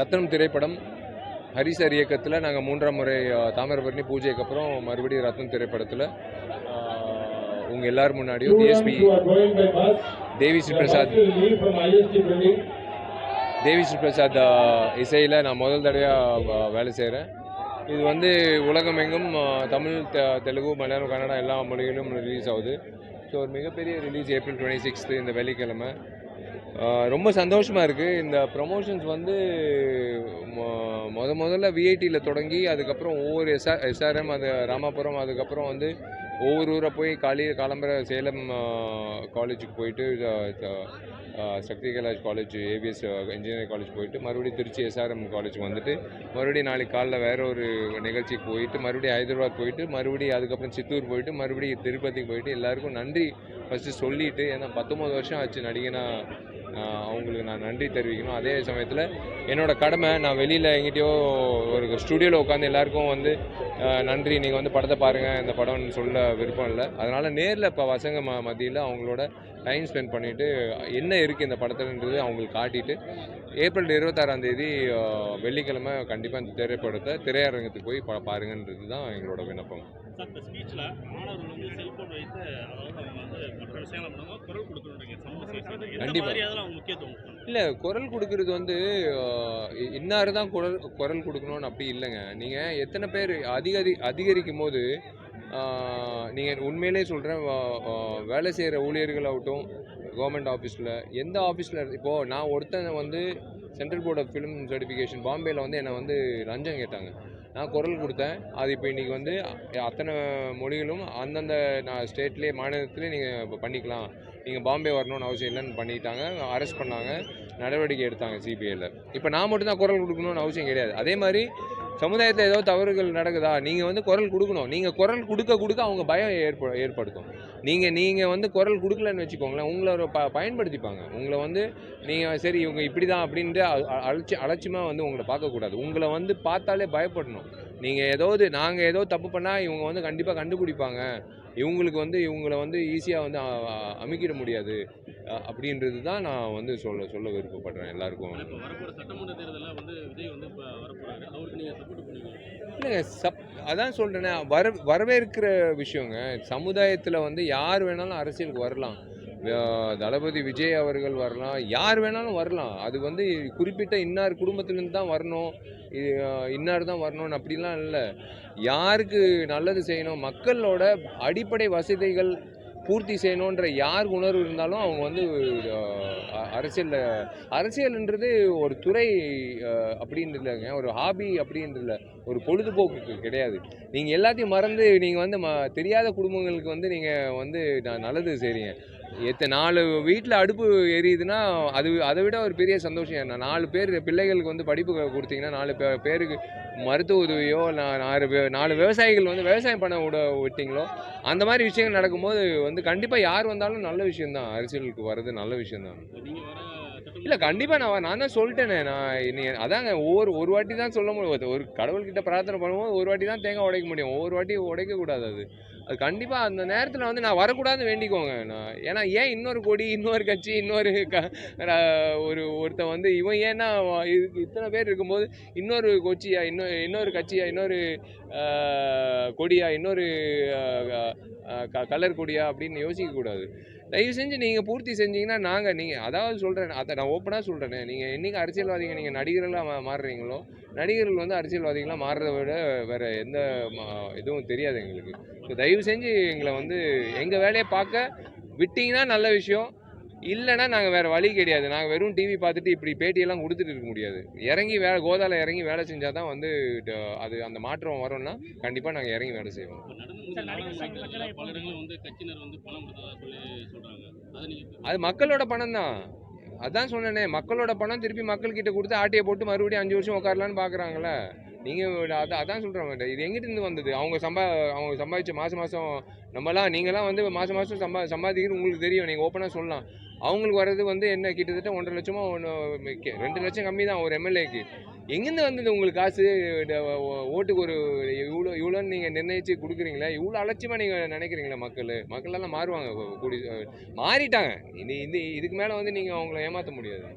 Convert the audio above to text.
ரத்னம் திரைப்படம் ஹரிசர் இயக்கத்தில் நாங்கள் மூன்றாம் முறை தாமிரபரணி பூஜைக்கு அப்புறம் மறுபடியும் ரத்னம் திரைப்படத்தில் உங்கள் எல்லார் முன்னாடியும் டிஎஸ்பி தேவி ஸ்ரீ பிரசாத். தேவி ஸ்ரீ பிரசாத் இசையில் நான் முதல் தடவையாக வேலை செய்கிறேன் இது வந்து உலகமெங்கும் தமிழ் தெ- தெலுங்கு மலையாளம் கன்னடா எல்லா மொழிகளிலும் ரிலீஸ் ஆகுது. ஸோ ஒரு மிகப்பெரிய ரிலீஸ் ஏப்ரல் டுவெண்ட்டி சிக்ஸ்த்து இந்த வெள்ளிக்கிழமை. ரொம்ப சந்தோஷமாக இருக்குது இந்த ப்ரமோஷன்ஸ் வந்து மொ- முத முதல்ல விஐடியில் தொடங்கி அதுக்கப்புறம் ஒவ்வொரு எஸ்ஆர் எஸ்ஆர்எம் அது ராமாபுரம் அதுக்கப்புறம் வந்து ஒவ்வொரு ஊரை போய் காலி காலம்பர சேலம் காலேஜுக்கு போயிட்டு Sakthi college college ABS engineering college போயிட்டு மறுபடியும் திருச்சி எஸ்ஆர்எம் காலேஜுக்கு வந்துட்டு மறுபடியும் நாளைக்கு காலைல வேறு ஒரு நிகழ்ச்சிக்கு போயிட்டு மறுபடியும் ஹைதராபாத் போயிட்டு மறுபடியும் அதுக்கப்புறம் சித்தூர் போயிட்டு மறுபடியும் திருப்பதிக்கு போயிட்டு எல்லாருக்கும் நன்றி ஃபஸ்ட்டு சொல்லிவிட்டு ஏன்னா பத்தொம்போது வருஷம் ஆச்சு நடிகனாக அவங்களுக்கு நான் நன்றி தெரிவிக்கணும். அதே சமயத்தில் என்னோட கடமை நான் வெளியில் எங்கிட்டயோ ஒரு ஸ்டுடியோவில் உட்காந்து எல்லாருக்கும் வந்து நன்றி. நீங்கள் வந்து படத்தை பாருங்கள் இந்த படம்னு சொல்ல விருப்பம் இல்லை. அதனால் நேரில் இப்போ பசங்க ம மத்தியில் அவங்களோட டைம் ஸ்பெண்ட் பண்ணிவிட்டு என்ன இருக்குது இந்த படத்துலன்றது அவங்களுக்கு காட்டிட்டு ஏப்ரல் இருபத்தாறாம் தேதி வெள்ளிக்கிழமை கண்டிப்பாக இந்த திரைப்படத்தை திரையரங்கத்துக்கு போய் பா பாருங்கன்றது தான் எங்களோட விண்ணப்பம் சார் இந்த ஸ்பீச்சில் மாணவர்கள் வந்து செல்போன் வைத்து அதாவது அவங்க வந்து மற்ற விஷயங்களை பண்ணுவாங்க குரல் கொடுக்கணுன்றீங்க சமூக சேவை எந்த கண்டிப்பா. மாதிரி அதில் அவங்க முக்கியத்துவம் கொடுக்கணும்? இல்லை குரல் கொடுக்கறது வந்து இன்னாரு தான் குரல் குரல் கொடுக்கணும்னு அப்படி இல்லைங்க நீங்கள் எத்தனை பேர் அதிகரி அதிகரிக்கும் போது நீங்கள் உண்மையிலே சொல்கிறேன் வேலை செய்கிற ஊழியர்களாகட்டும் கவர்மெண்ட் ஆஃபீஸில் எந்த ஆஃபீஸில் இப்போது நான் ஒருத்தன் வந்து central board of film certification பாம்பேயில் வந்து என்னை வந்து லஞ்சம் கேட்டாங்க. நான் குரல் கொடுத்தேன். அது இப்போ இன்றைக்கி வந்து அத்தனை மொழிகளும் அந்தந்த நான் ஸ்டேட்லேயே மாநிலத்திலே நீங்கள் இப்போ பண்ணிக்கலாம். நீங்கள் பாம்பே வரணும்னு அவசியம் இல்லைன்னு பண்ணிட்டாங்க. அரெஸ்ட் பண்ணாங்க. நடவடிக்கை எடுத்தாங்க சிபிஐயில் இப்போ நான் மட்டும் தான் குரல் கொடுக்கணும்னு அவசியம் கிடையாது. அதே மாதிரி சமுதாயத்தில் ஏதோ தவறுகள் நடக்குதா? நீங்கள் வந்து குரல் கொடுக்கணும். நீங்கள் குரல் கொடுக்க கொடுக்க அவங்க பயம் ஏற்ப ஏற்படுத்தும். நீங்கள் நீங்கள் வந்து குரல் கொடுக்கலன்னு வச்சுக்கோங்களேன் உங்களை ஒரு ப பயன்படுத்திப்பாங்க. உங்களை வந்து நீங்கள் சரி இவங்க இப்படி தான் அப்படின்ட்டு அ- அலட்சி அலட்சியமாக வந்து உங்களை பார்க்கக்கூடாது உங்களை வந்து பார்த்தாலே பயப்படணும். நீங்கள் ஏதாவது நாங்கள் ஏதோ தப்பு பண்ணால் இவங்க வந்து கண்டிப்பாக கண்டுபிடிப்பாங்க. இவங்களுக்கு வந்து இவங்கள வந்து ஈஸியாக வந்து அமைக்கிட அமுக்கிட முடியாது. அப்படின்றது தான் நான் வந்து சொல்ல சொல்ல விருப்பப்படுறேன். எல்லாருக்கும் இப்போ வரப்போகிற சட்டமன்ற தேர்தலில் வந்து விஜய் வந்து இப்போ வரப்போகிறாரு அவருக்கு நீங்கள் சப்போர்ட் பண்ணுவீங்க இல்லைங்க சப் அதான் சொல்கிறேனே வர வரவேற்கிற விஷயங்க சமுதாயத்தில் வந்து யார் வேணாலும் அரசியலுக்கு வரலாம். தளபதி விஜய் அவர்கள் வரலாம் யார் வேணாலும் வரலாம். அது வந்து குறிப்பிட்ட இன்னார் குடும்பத்திலேருந்து தான் வரணும் இன்னார் தான் வரணும்னு அப்படிலாம் இல்லை. யாருக்கு நல்லது செய்யணும் மக்களோட அடிப்படை வசதிகள் பூர்த்தி செய்யணுன்ற யார் உணர்வு இருந்தாலும் அவங்க வந்து அரசியலில் அரசியல்ன்றது ஒரு துறை அஹ், இல்லைங்க ஒரு ஹாபி அப்படின்றது இல்லை ஒரு பொழுதுபோக்கு கிடையாது. நீங்கள் எல்லாத்தையும் மறந்து நீங்கள் வந்து ம தெரியாத குடும்பங்களுக்கு வந்து நீங்கள் வந்து நான் நல்லது செய்கிறீங்க எத்தனை நாலு வீட்டில் அடுப்பு எரியுதுன்னா அது அதை விட ஒரு பெரிய சந்தோஷம் என்ன? நாலு பேர் பிள்ளைகளுக்கு வந்து படிப்பு கொடுத்தீங்கன்னா நாலு பே பேருக்கு மருத்துவ உதவியோ நா- நாலு நாலு விவசாயிகள் வந்து விவசாயம் பண்ண விட விட்டீங்களோ அந்த மாதிரி விஷயங்கள் நடக்கும்போது வந்து கண்டிப்பாக யார் வந்தாலும் நல்ல விஷயந்தான் அரசியலுக்கு வர்றது நல்ல விஷயந்தான் இல்லை கண்டிப்பாக நான் நான் தான் சொல்லிட்டேனே நான் நீ அதாங்க ஒவ்வொரு ஒரு வாட்டி தான் சொல்ல முடியும். ஒரு கடவுள்கிட்ட பிரார்த்தனை பண்ணும்போது ஒரு வாட்டி தான் தேங்காய் உடைக்க முடியும். ஒவ்வொரு வாட்டி உடைக்கக்கூடாது அது. அது கண்டிப்பாக அந்த நேரத்தில் வந்து நான் வரக்கூடாதுன்னு வேண்டிக்கோங்க நான். ஏன்னா ஏன் இன்னொரு கொடி இன்னொரு கட்சி இன்னொரு க ஒரு ஒருத்தன் வந்து இவன் ஏன்னா இதுக்கு இத்தனை பேர் இருக்கும்போது இன்னொரு கொச்சியா இன்னொரு இன்னொரு கட்சியா இன்னொரு கொடியா இன்னொரு கலர் கொடியா அப்படின்னு யோசிக்கக்கூடாது தயவு செஞ்சு நீங்கள் பூர்த்தி செஞ்சீங்கன்னா நாங்கள் நீங்கள் அதாவது சொல்கிறேன் அதை நான் ஓப்பனாக சொல்கிறேனே நீங்கள் என்றைக்கு அரசியல்வாதிங்க நீங்கள் நடிகர்களாக மா மாறுறீங்களோ நடிகர்கள் வந்து அரசியல்வாதிகளாக மாறுறத விட வேறு எந்த மா- இதுவும் தெரியாது எங்களுக்கு. ஸோ தயவு செஞ்சு எங்களை வந்து எங்கள் வேலையை பார்க்க விட்டிங்கன்னா நல்ல விஷயம் இல்லைன்னா நாங்கள் வேறு வழி கிடையாது. நாங்கள் வெறும் டிவி பார்த்துட்டு இப்படி பேட்டியெல்லாம் கொடுத்துட்டு இருக்க முடியாது. இறங்கி வேலை கோதால இறங்கி வேலை செஞ்சால் தான் வந்து அது அந்த மாற்றம் வரும்னா கண்டிப்பாக நாங்கள் இறங்கி வேலை செய்வோம். அது மக்களோட பணம் தான். அதான் சொன்னேனே மக்களோட பணம் திருப்பி மக்கள்கிட்ட கொடுத்து ஆட்டையை போட்டு மறுபடியும் அஞ்சு வருஷம் உட்காரலான்னு பார்க்குறாங்களே நீங்கள் அதான் அதான் சொல்கிறேன் இது எங்கிட்ட இருந்து வந்தது? அவங்க சம்பா அவங்க சம்பாதிச்ச மாதம் மாதம் நம்மலாம் நீங்களாம் வந்து மாதம் மாதம் சம்பா சம்பாதிக்கிறது உங்களுக்கு தெரியும். நீங்கள் ஓப்பனாக சொல்லலாம். அவங்களுக்கு வர்றது வந்து என்ன? கிட்டத்தட்ட ஒன்றரை லட்சமோ ஒன்று ரெண்டு லட்சம் கம்மி தான் ஒரு எம்எல்ஏக்கு எங்கேருந்து வந்தது உங்களுக்கு காசு? ஓட்டுக்கு ஒரு இவ்வளோ இவ்வளோன்னு நீங்கள் நிர்ணயித்து கொடுக்குறீங்களா? இவ்வளோ அலட்சியமாக நீங்கள் நினைக்கிறீங்களா மக்கள்? மக்களெல்லாம் மாறுவாங்க கூடி மாறிட்டாங்க. இது இது இதுக்கு மேலே வந்து நீங்கள் அவங்கள ஏமாற்ற முடியாது.